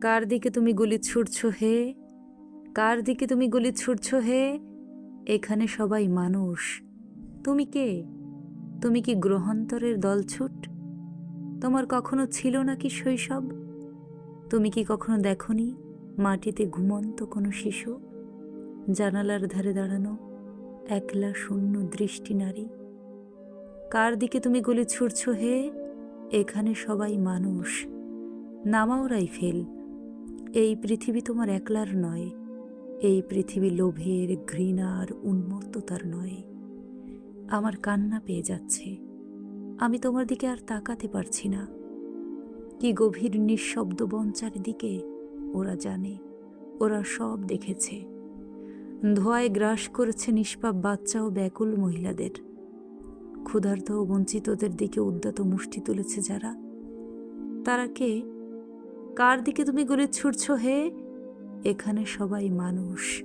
কার দিকে তুমি গুলি ছুটছ হে? কার দিকে তুমি গুলি ছুটছ হে? এখানে সবাই মানুষ। তুমি কে? তুমি কি গ্রহান্তরের দলছুট? তোমার কখনো ছিল নাকি শৈশব? তুমি কি কখনো দেখনি মাটিতে ঘুমন্ত কোনো শিশু? জানালার ধারে দাঁড়ানো একলা শূন্য দৃষ্টি নারী। কার দিকে তুমি গুলি ছুটছ হে? এখানে সবাই মানুষ। নামাও রাইফেল। এই পৃথিবী তোমার একলার নয়, এই পৃথিবী লোভের, ঘৃণার, উন্মত্ততার নয়। আমার কান্না পেয়ে যাচ্ছে। আমি তোমার দিকে আর তাকাতে পারছি না। কি গভীর নিঃশব্দ বঞ্চার দিকে ওরা জানে, ওরা সব দেখেছে। ধোঁয়ায় গ্রাস করেছে নিষ্পাপ বাচ্চা ও ব্যাকুল মহিলাদের। ক্ষুধার্ত ও বঞ্চিতদের দিকে উদ্যত মুষ্টি তুলেছে যারা। তারা কে? কার দিকে তুমি গুলি ছুটছ হে? এখানে সবাই মানুষ।